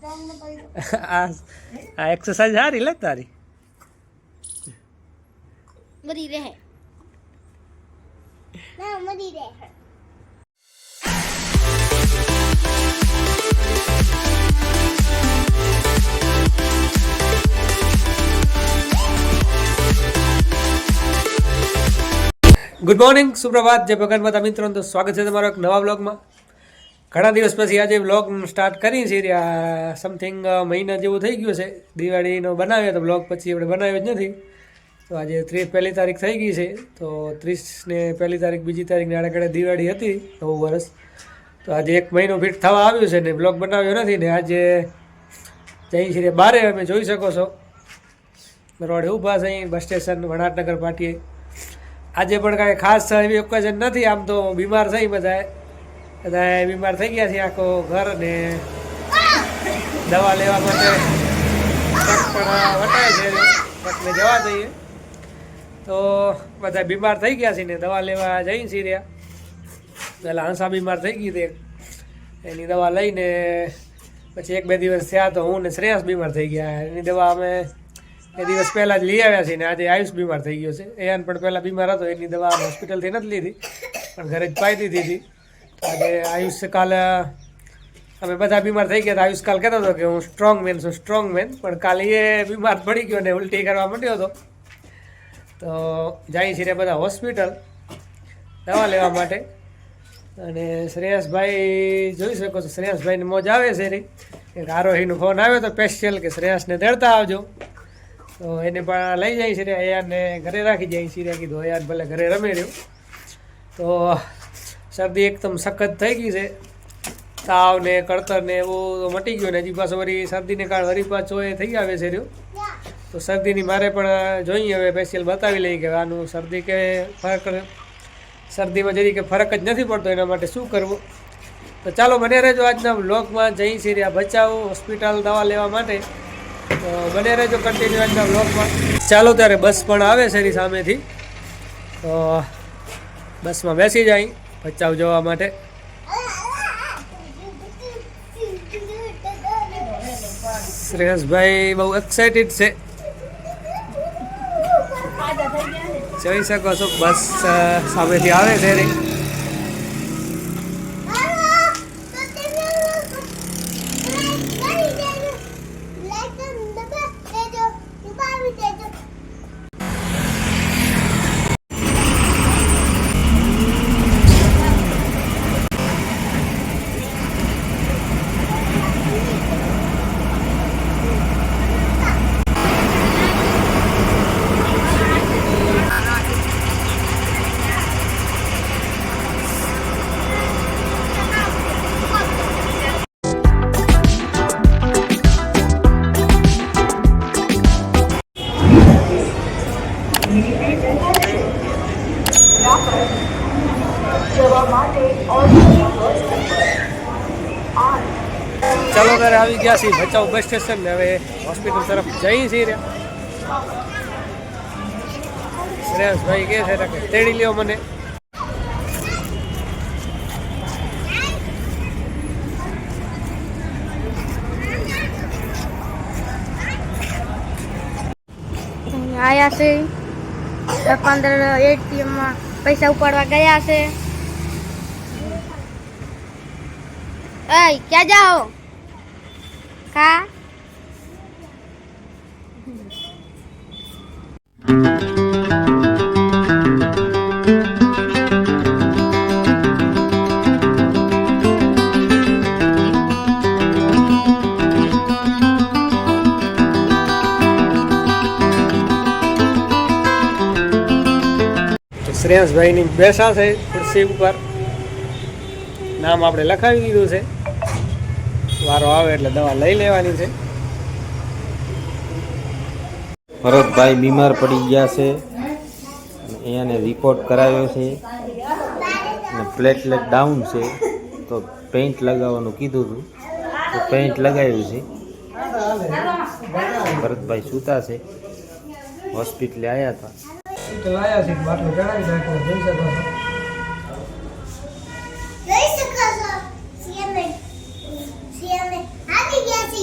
આ આ એક્સરસાઇઝ સારી લે તારી? મરી રહે. ના મરી રહે. ગુડ મોર્નિંગ સુપ્રભાત જય ભગવાન માતા મિત્રો તો સ્વાગત છે તમારો એક નવા બ્લોગમાં ઘણા દિવસ પછી આજે બ્લોગ સ્ટાર્ટ કરી છે રહ્યા. સમથિંગ મહિના જેવું થઈ ગયું છે. દિવાળીનો બનાવ્યો તો બ્લોગ પછી આપણે બનાવ્યો જ નથી. તો આજે ત્રીસ, પહેલી તારીખ થઈ ગઈ છે. તો ત્રીસને પહેલી તારીખ, બીજી તારીખને આડે દિવાળી હતી, નવું વર્ષ. તો આજે એક મહિનો ફિટ થવા આવ્યું છે ને બ્લોગ બનાવ્યો નથી ને આજે જઈ છીએ બારે અમે જોઈ શકો છો. રોડે ઊભા છે અહીં, બસ સ્ટેશન, વણાટનગર પાટીએ. આજે પણ કાંઈ ખાસ એવી ઓકેઝન નથી. આમ તો બીમાર થઈ બધા બધા બીમાર થઈ ગયા છે, આખો ઘર ને દવા લેવા માટે પણ વટાય છે ટ્રકને જવા દઈએ. તો બધા બીમાર થઈ ગયા છે ને, દવા લેવા જઈ છીએ રહ્યા. પહેલાં હંસા બીમાર થઈ ગઈ હતી એની દવા લઈને પછી એક બે દિવસ થયા તો હું ને શ્રેયસ બીમાર થઈ ગયા. એની દવા અમે એ દિવસ પહેલાં જ લઈ આવ્યા છીએ ને, આજે આયુષ બીમાર થઈ ગયો છે. એન પણ પહેલાં બીમાર હતો, એની દવા હોસ્પિટલથી નથી લીધી. પણ ઘરે જ પાઈ દીધી હતી. આજે આયુષ્યકાલ અમે બધા બીમાર થઈ ગયા હતા આયુષ કાલ કહેતો હતો કે હું સ્ટ્રોંગ મેન છું સ્ટ્રોંગ મેન પણ કાલે એ બીમાર પડી ગયો ને ઉલટી કરવા માંડ્યો હતો. તો જાય છીએ બધા હોસ્પિટલ દવા લેવા માટે. અને શ્રેયસભાઈ જોઈ શકો છો, શ્રેયસભાઈને મોજ આવે છે રે. એક આરોહીનો ફોન આવ્યો તો સ્પેશિયલ કે શ્રેયસને તેડતા આવજો. તો એને પણ લઈ જાય છે અયાને ઘરે રાખી જાય છે કીધું અયાન ભલે ઘરે રમે રહ્યું. તો શરદી એકદમ સખત થઈ ગઈ છે. તાવ ને કળતર ને એવું મટી ગયું ને હજી પાછો વળી શરદીને કાળ વળી પાછો એ થઈ આવે છે રહ્યું. તો શરદીની મારે પણ જોઈએ હવે સ્પેશિયલ બતાવી લઈએ કે આનું શરદી કે ફરક શરદીમાં જરી કે ફરક જ નથી પડતો એના માટે શું કરવું? તો ચાલો બને રહેજો આજના બ્લોગમાં જઈ છીએ બચાવ હોસ્પિટલ દવા લેવા માટે. તો બને રહેજો કન્ટિન્યુ આજના બ્લોગમાં ચાલો ત્યારે બસ પણ આવે છે સામેથી. તો બસમાં બેસી જાય. બચાવ જવા માટે. શ્રેયસભાઈ બહુ એક્સાઇટેડ છે. જોઈ શકો છો બસ સામેથી આવે છે. રે આવી ગયા છીએ. ભચાઉ બસ સ્ટેશન હવે હોસ્પિટલ તરફ જઈ છીએ શ્રેયસભાઈ કે છે કે તેડી લ્યો મને. આયા છે. પંદર એટીએમમાં પૈસા ઉપાડવા ગયા છે. ક્યાં જાઓ? કા શ્રેયસભાઈની બેસા છે ખુરશી ઉપર નામ આપણે લખાવી દીધું છે. વારો આવે એટલે દવા લઈ લેવાની છે. ભરતભાઈ બીમાર પડી ગયા છે. અહીંયાને એને રિપોર્ટ કરાવ્યો છે. અને પ્લેટલેટ ડાઉન છે. તો પેઇન્ટ લગાવવાનું કીધું હતું. તો પેઇન્ટ લગાવ્યું છે. ભરતભાઈ સૂતા છે. હોસ્પિટલે આવ્યા હતા હોસ્પિટલ આવ્યા છે બાટલો ચડાવી નાખ્યો જોઈ શકો છો જઈ શકો છો સીએમ સીએમ આવી ગયા છે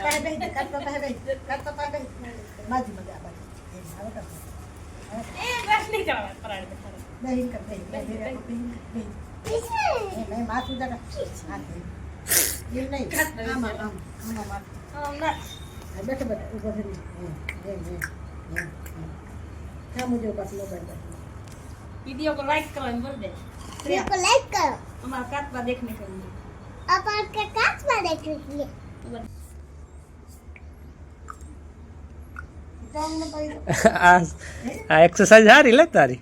મારી મમ્મી બસ બસ આમ જો આમ જો કે? બસ તું બોલ સમજો ભેગે ને ભેગે મેં રાખી શું કર્યું એનું ભેગું રાખ અરે સંઘાય છે રે રહેશે वीडियो को लाइक करो बोल दे मेरे को लाइक करो हमारा काटवा देखने के लिए अब आपके कांच में देख लीजिए આ આ એક્સરસાઇઝ સારી લે તારી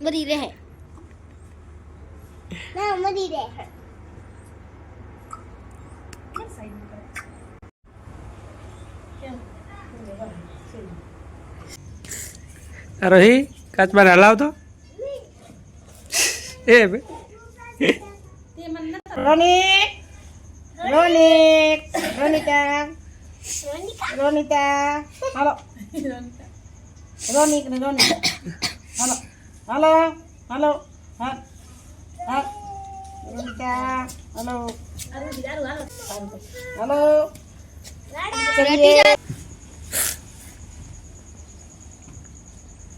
મરી રહે ના મરી રહે રોહી કાચ મારે હલાવતો એ બે રોનિક રોનિક રોનિકા રોનિકા હાલો રોનિક ને રોનિક હાલો હાલો હાલો હા હા રોનિકા હાલો હાલો ચલીએ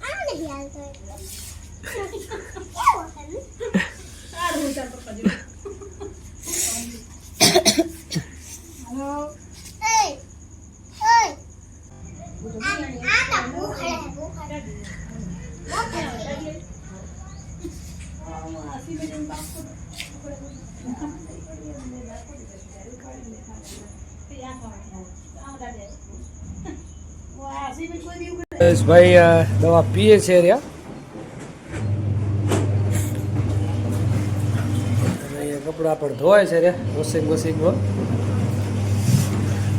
આમ નહીં હાલતો એટલે. હાલો એય, એય. આ- આ તો ભૂખડે, ભૂખડે. ભૂખડે. ભાઈ દવા પીએ છે રહ્યા કપડાં પણ ધોવાય છે રે, વોશિંગ મશીનમાં.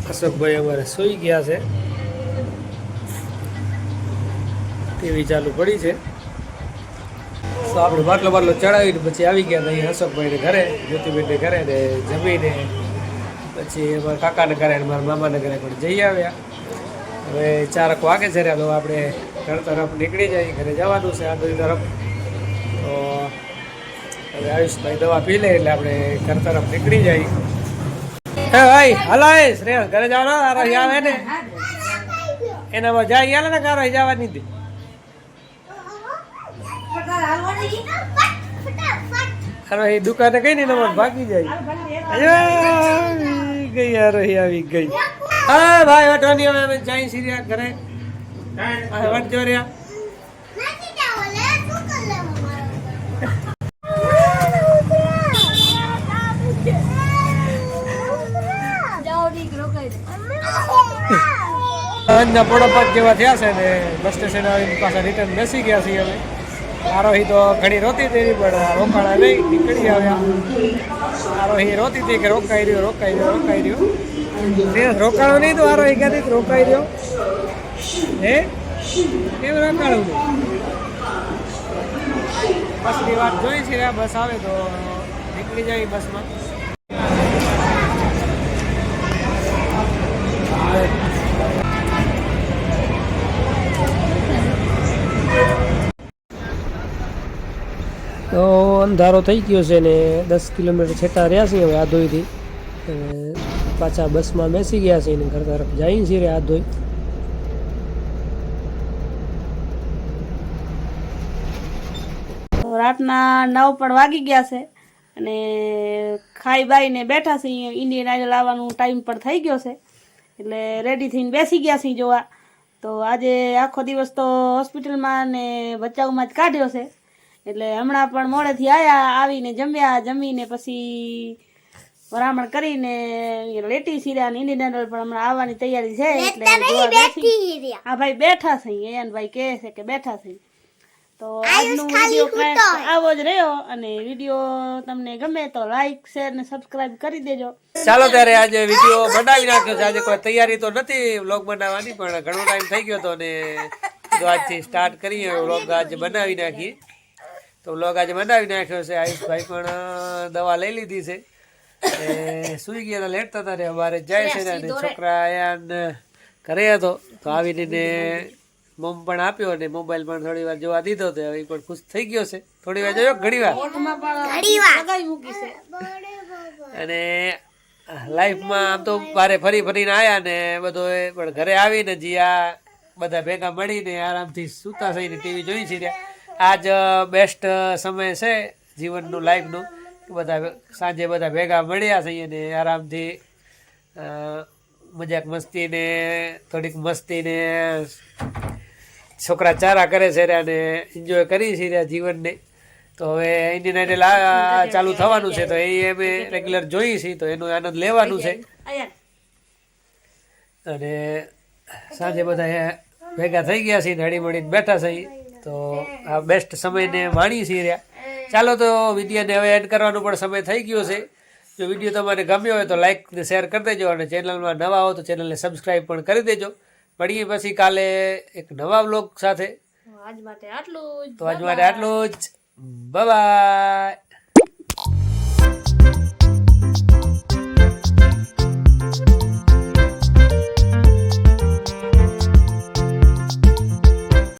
અશોકભાઈ અમારે સૂઈ ગયા છે. ટીવી ચાલુ પડી છે. તો આપણે બાટલો બાટલો ચડાવીને પછી આવી ગયા હતા અહીંયા અશોકભાઈને ઘરે, જ્યોતિબેનને ઘરે ને જમીને. પછી અમારા કાકાને ઘરે મારા મામાને ઘરે પણ જઈ આવ્યા. હવે ચારક વાગે છે રે તો આપણે ઘર તરફ નીકળી જાય ઘરે જવાનું છે આંધળી તરફ. તો હવે આયુષભાઈ દવા પી લે એટલે આપણે ઘર તરફ નીકળી જઈએ. હે ભાઈ, હલો એ શ્રેયસ ઘરે જવાનો, તારો આવે ને? એનામાં જાય હાલે ને કારો હતી. ફટાફટ. અરે એ દુકાને કઈ નહીં ભાગી જાય. આવી ગઈ યાર અહીં આવી ગઈ. હા ભાઈ વટવાની હવે અમે જઈ સિરિયા ઘરે. આ વટજો રહ્યા. નથી પોડા પાક જેવા થયા છે ને બસ સ્ટેશન આવીને પાછા રિટર્ન બેસી ગયા છીએ અમે. આરોહી તો ઘણી રોતી હતી પણ રોકાણા નહીં, નીકળી આવ્યા. આરોહી રોતી હતી કે રોકાઈ રહ્યો રોકાઈ રહ્યો રોકાઈ રહ્યો. રોકાણો નહીં તો આરોહી ક્યાંથી રોકાઈ રહ્યો? હે? કેમ રોકાણું બસની વાત જોઈ છે, બસ આવે તો નીકળી જાય બસમાં. અંધારો થઈ ગયો છે ને દસ કિલોમીટર છેટા રહ્યા છીએ હવે આધોઈથી. પાછા બસમાં બેસી ગયા છે ને ઘર તરફ જઈએ છીએ આધોઈ. રાતના નવ પણ વાગી ગયા છે અને ખાઈ બાઈને બેઠા છે ઇન્ડિયન આઈડલ આવવાનું ટાઈમ પણ થઈ ગયો છે. એટલે રેડી થઈને બેસી ગયા છીએ જોવા. તો આજે આખો દિવસ તો હોસ્પિટલમાં ને બચાવમાં જ કાઢ્યો છે. એટલે હમણાં પણ મોડેથી આયા આવીને જમ્યા જમીને પછી વરામણ કરીને લેટી સીર્યા ને ઇન્ડિયન પણ હમણાં આવવાની તૈયારી છે એટલે. હા ભાઈ બેઠા છે અહીંયા ભાઈ કહે છે કે બેઠા છે. તો આજનો વીડિયો આવો જ રહ્યો અને વીડિયો તમને ગમે તો લાઈક શેર ને સબસ્ક્રાઇબ કરી દેજો. ચાલો ત્યારે આજે વીડિયો બનાવી નાખ્યો છે. આજે કોઈ તૈયારી તો નથી વ્લોગ બનાવવાની પણ ઘણો ટાઈમ થઈ ગયો તો ને આજથી સ્ટાર્ટ કરીએ વ્લોગ આજે બનાવી નાખીએ. તો લોક આજે બનાવી નાખ્યો છે. આયુષભાઈ પણ દવા લઈ લીધી છે. એ સુઈ ગયા હતા લેટ થતા ને અમારે. જાય છે ને અને છોકરા આયા ને ઘરે હતો. તો આવીને ને મમ પણ આપ્યો અને મોબાઈલ પણ થોડી વાર જોવા દીધો તો હવે પણ ખુશ થઈ ગયો છે. થોડી વાર જોયો ઘણી વાર? અને લાઈફમાં આમ તો ભારે ફરી ફરીને આવ્યા ને બધો એ પણ ઘરે આવીને જીયા બધા ભેગા મળીને આરામથી સૂતા થઈને ટીવી જોઈ છે ત્યાં આજ બેસ્ટ સમય છે જીવનનું લાઈફનું બધા સાંજે બધા ભેગા મળ્યા છીએ ને આરામથી મજાક મસ્તી ને થોડીક મસ્તી ને છોકરા ચારા કરે છે રે અને એન્જોય કરી છે રહ્યા જીવનને. તો હવે ઇન્ડિયન આઇડલ ચાલુ થવાનું છે તો એ અમે રેગ્યુલર જોઈએ છીએ તો એનો આનંદ લેવાનું છે. અને સાંજે બધા ભેગા થઈ ગયા છીએ હળી મળીને બેઠા છીએ. તો આ બેસ્ટ સમયને માણી છીએ રહ્યા. ચાલો તો વિડીયોને હવે એડ કરવાનો પણ સમય થઈ ગયો છે. જો વીડિયો તમારે ગમ્યો હોય તો લાઈક ને શેર કરી દેજો અને ચેનલમાં નવા હો તો ચેનલને સબસ્ક્રાઈબ પણ કરી દેજો. મળીએ પછી કાલે એક નવા બ્લોગ સાથે. આજ માટે આટલું જ. તો આજ માટે આટલું જ. બાય